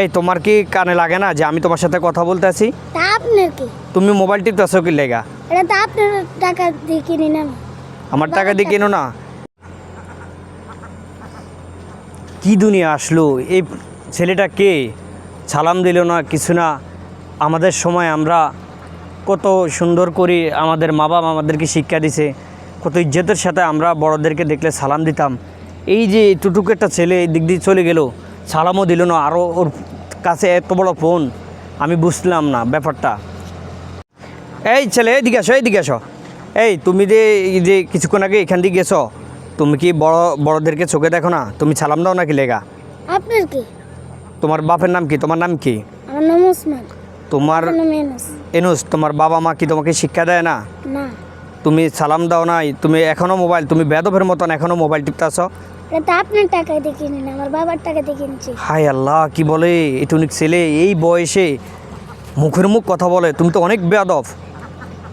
এই তোমার কি কানে লাগে না যে আমি তোমার সাথে কথা বলতে আছি? তা আপনার কি? তুমি মোবাইল টিপতেছো কি লেগা? এটা তো আপনার টাকা দিয়ে কিনে নেন। আমার টাকা দিয়ে কেনো না? কি দুনিয়া আসলো? এই ছেলেটা কে? সালাম দিল না কিছু না। আমাদের সময় আমরা কত সুন্দর করে আমাদের মা বাবা আমাদেরকে শিক্ষা দিছে। কত ইজ্জতের সাথে আমরা বড়দেরকে দেখলে সালাম দিতাম। এই যে টুটুক একটা ছেলে এই দিক দিয়ে চলে গেল সালামও দিল না আরও ওর কাছে এত বড় ফোন আমি বুঝলাম না ব্যাপারটা। এই ছেলে এইদিকে আসো এইদিকে আসো। এই তুমি যে এই যে কিছুক্ষণ আগে এখান দিয়ে গেছো তুমি কি বড় বড়দেরকে চোখে দেখো না? তুমি সালাম দাও নাকি লেগা? আপনার কি? তোমার বাপের নাম কি? তোমার নাম কি? আমার নাম ওসমান। তোমার এনস। তোমার বাবা মা কি তোমাকে শিক্ষা দেয় না? তুমি সালাম দাও নাই তুমি এখনও মোবাইল তুমি বেদভের মতন এখনও মোবাইল টিপতেছ এটা আপনার টাকা দিয়ে কিনে আমার বাবার টাকা দিয়ে কিনছি। হাই আল্লাহ কি বলে? এটুনিক ছেলে এই বয়সে মুখের মুখ কথা বলে তুমি তো অনেক বেয়াদব।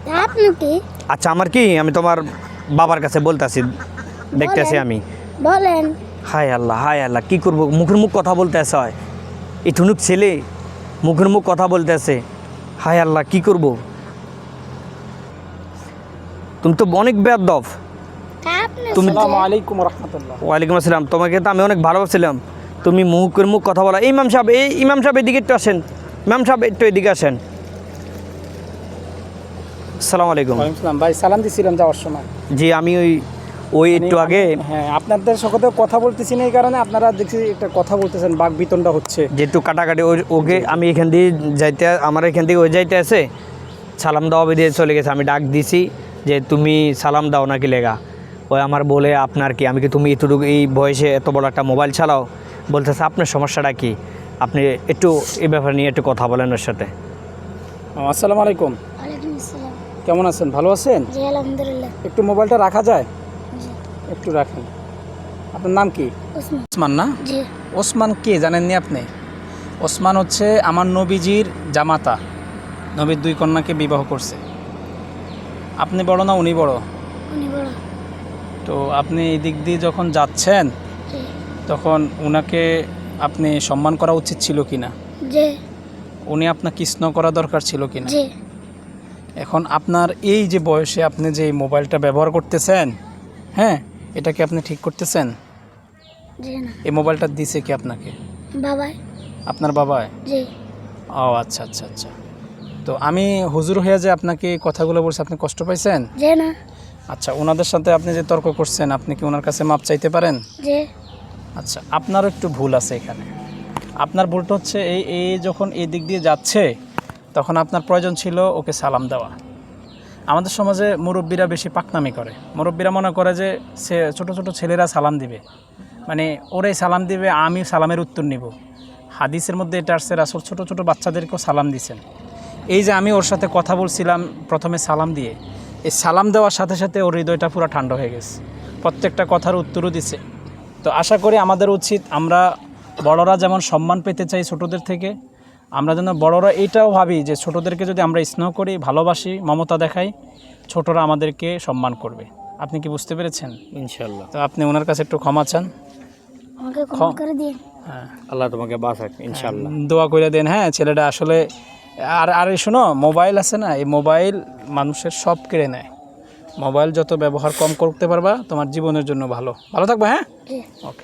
তা আপনার কি? আচ্ছা আমার কি? আমি তোমার বাবার কাছে বলতেছি দেখতেছি আমি। বলেন। হায় আল্লাহ হায় আল্লাহ কী করব? মুখের মুখ কথা বলতে আসে হয় এই ছেলে মুখের মুখ কথা বলতে আসে হায় আল্লাহ কী করব? তুমি তো অনেক আপনার তুমি আলাইকুম রহমতুল্লাহ। ওয়ালাইকুম আসসালাম। তোমাকে তো আমি অনেক ভালোবাসছিলাম। তুমি মুখের মুখ কথা বলা ইমাম সাহেব এই ইমাম সাহেব এদিকে একটু আসেন। ইমাম সাহেব একটু এদিকে আসেন। আসসালামু আলাইকুম। ভাই সালাম দিছিলাম যাওয়ার সময়। জি আমি ওই ওই একটু আগে হ্যাঁ আপনাদের সাথে কথা বলতেছি না এই কারণে আপনারা দেখছি একটা কথা বলতেছেন বাঘ বিতনটা হচ্ছে। যেহেতু কাটাকাটি ওই- ওকে আমি এখান দিয়ে যাইতে আমার এখান থেকে ওই যাইতে আছে। সালাম দেওয়া দিয়ে চলে গেছে। আমি ডাক দিছি যে তুমি সালাম দাও নাকি লেগা? ওই আমার বলে আপনার কি আমি কি তুমি এতটুকু এই বয়সে এত বড় একটা মোবাইল চালাও? বলতেছে আপনার সমস্যাটা কি? আপনি একটু এই ব্যাপারে নিয়ে একটু কথা বলেন ওর সাথে। ও, আসসালামু আলাইকুম। কেমন আছেন? ভালো আছেন? একটু মোবাইলটা রাখা যায়? একটু রাখেন। আপনার নাম কি? ওসমান। ওসমান না? ওসমান কে? জানেননি আপনি? ওসমান হচ্ছে আমার নবীজির জামাতা। নবীর দুই কন্যাকে বিবাহ করছে। আপনি বড় না উনি বড়? উনি বড়। তো আপনি এই দিক দিয়ে যখন যাচ্ছেন তখন ওনাকে আপনি সম্মান করা উচিত ছিল কি না উনি আপনাকে স্নেহ করা দরকার ছিল কি না এখন আপনার এই যে বয়সে আপনি যে মোবাইলটা ব্যবহার করতেছেন হ্যাঁ এটাকে আপনি ঠিক করতেছেন? এই মোবাইলটা দিছে কি আপনাকে? বাবাই। আপনার বাবায় জি। ও আচ্ছা আচ্ছা আচ্ছা। তো আমি হুজুর হয়ে যে আপনাকে কথাগুলো বলছি আপনি কষ্ট পাইছেন? না। আচ্ছা ওনাদের সাথে আপনি যে তর্ক করছেন আপনি কি ওনার কাছে মাপ চাইতে পারেন? জি। আচ্ছা আপনারও একটু ভুল আছে এখানে। আপনার ভুলটা হচ্ছে এই এই যখন এই দিক দিয়ে যাচ্ছে তখন আপনার প্রয়োজন ছিল ওকে সালাম দেওয়া। আমাদের সমাজে মুরব্বীরা বেশি পাকনামি করে। মুরব্বীরা মনে করে যে সে ছোট ছোট ছেলেরা সালাম দিবে। মানে ওরাই সালাম দিবে আমি সালামের উত্তর নিব। হাদিসের মধ্যে এটা আসছে রাসুল ছোট ছোট বাচ্চাদেরকেও সালাম দিছেন। এই যে আমি ওর সাথে কথা বলছিলাম প্রথমে সালাম দিয়ে এই সালাম দেওয়ার সাথে সাথে ওর হৃদয়টা পুরো ঠান্ডা হয়ে গেছে। প্রত্যেকটা কথার উত্তরও দিছে। তো আশা করি আমাদের উচিত আমরা বড়রা যেমন সম্মান পেতে চাই ছোটদের থেকে আমরা যেন বড়রা এইটাও ভাবি যে ছোটদেরকে যদি আমরা স্নেহ করি ভালোবাসি মমতা দেখাই ছোটরা আমাদেরকে সম্মান করবে। আপনি কি বুঝতে পেরেছেন? ইনশাল্লাহ তো আপনি ওনার কাছে একটু ক্ষমা চান। আমাকে ক্ষমা হ্যাঁ আল্লাহ তোমাকে বাঁচাক ইনশাল্লাহ দোয়া করে দেন। হ্যাঁ ছেলেটা আসলে আর আর এই শোনো মোবাইল আছে না এই মোবাইল মানুষের সব কেড়ে নেয়। মোবাইল যত ব্যবহার কম করতে পারবা তোমার জীবনের জন্য ভালো। ভালো থাকবে হ্যাঁ? ওকে